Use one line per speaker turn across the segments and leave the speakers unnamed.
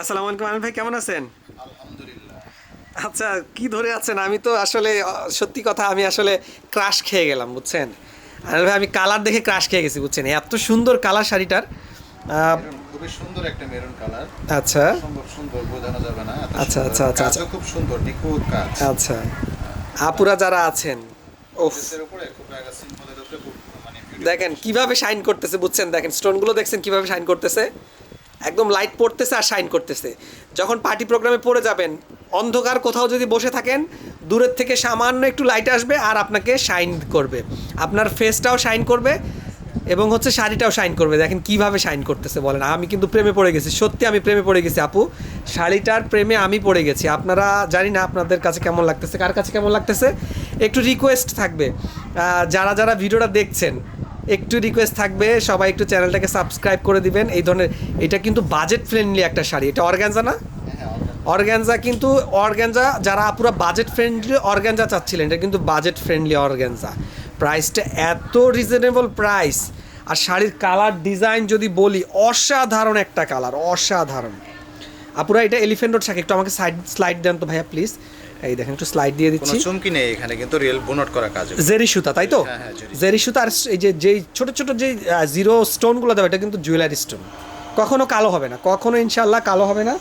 আসসালামু আলাইকুম আমির ভাই কেমন আছেন?
আলহামদুলিল্লাহ।
আচ্ছা কি ধরে আছেন? আমি তো আসলে সত্যি কথা আমি আসলে ক্রাশ খেয়ে গেলাম বুঝছেন? আনিল ভাই আমি কালার দেখে ক্রাশ খেয়ে গেছি বুঝছেন? এত সুন্দর কালার শাড়িটার।
খুবই সুন্দর একটা মেরুন কালার
আচ্ছা।
সম্ভব সুন্দর বোঝানো যাবে না
আচ্ছা, আচ্ছা, আচ্ছা, আচ্ছা।
খুব সুন্দর নিখুঁত কাজ।
আচ্ছা। আপুরা যারা আছেন ওফ
উপরে খুব একটা সিম্পলের উপরে খুব মানে।
দেখেন কীভাবে শাইন করতেছে বুঝছেন? দেখেন স্টোনগুলো দেখছেন কীভাবে শাইন করতেছে? একদম লাইট পড়তেছে আর শাইন করতেছে। যখন পার্টি প্রোগ্রামে পড়ে যাবেন, অন্ধকার কোথাও যদি বসে থাকেন, দূরের থেকে সামান্য একটু লাইট আসবে আর আপনাকে শাইন করবে। আপনার ফেসটাও শাইন করবে এবং হচ্ছে শাড়িটাও শাইন করবে। দেখেন কীভাবে শাইন করতেছে বলেন। আমি কিন্তু প্রেমে পড়ে গেছি। সত্যি আমি প্রেমে পড়ে গেছি, আপু। শাড়িটার প্রেমে আমি পড়ে গেছি। আপনারা জানি না আপনাদের কাছে কেমন লাগতেছে, কার কাছে কেমন লাগতেছে। একটু রিকোয়েস্ট থাকবে। যারা যারা ভিডিওটা দেখছেন একটু রিকোয়েস্ট থাকবে সবাই একটু চ্যানেলটাকে সাবস্ক্রাইব করে দিবেন। এই ধরনের এটা কিন্তু বাজেট ফ্রেন্ডলি একটা শাড়ি। এটা অর্গ্যানজা না?
হ্যাঁ
অর্গ্যানজা কিন্তু অর্গ্যানজা যারা পুরো বাজেট ফ্রেন্ডলি অর্গ্যানজা চাচ্ছিলেন এটা কিন্তু বাজেট ফ্রেন্ডলি অর্গ্যানজা প্রাইসটা এত রিজনেবল প্রাইস আর শাড়ির কালার ডিজাইন যদি বলি অসাধারণ একটা কালার অসাধারণ। আপুরা এটা এলিফেন্ট রোড শাক একটু আমাকে সাইড স্লাইড দেন তো ভাইয়া প্লিজ এই দেখেন একটু স্লাইড দিয়ে দিচ্ছি।
চুমকি নেই এখানে কিন্তু রিয়েল বুনট করা কাজ
জেরি সুতা তাই তো?
হ্যাঁ, হ্যাঁ, জেরি।
সুতা আর এই যে যেই ছোট ছোট যে জিরো স্টোনগুলো দেবে এটা কিন্তু জুয়েলারি স্টোন কখনো কালো হবে না কখনো ইনশাল্লাহ কালো হবে না।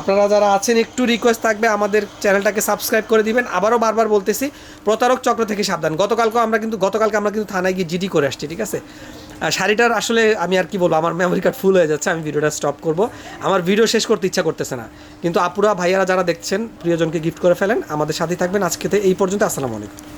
আপনারা যারা আছেন একটু রিকোয়েস্ট থাকবে আমাদের চ্যানেলটাকে সাবস্ক্রাইব করে দিবেন। আবারও বারবার বলতেছি প্রতারক চক্র থেকে সাবধান। গতকালকে আমরা কিন্তু গতকালকে আমরা কিন্তু থানায় গিয়ে জিডি করে আসছি ঠিক আছে? শাড়িটার আসলে আমি আর কি বলব, আমার মেমোরি কার্ড ফুল হয়ে যাচ্ছে, আমি ভিডিওটা স্টপ করব। আমার ভিডিও শেষ করতে ইচ্ছা করতেছে না। কিন্তু আপুরা, ভাইয়ারা যারা দেখছেন, প্রিয়জনকে গিফট করে ফেলেন, আমাদের সাথেই থাকবেন। আজকে এই পর্যন্ত, আসসালামু আলাইকুম।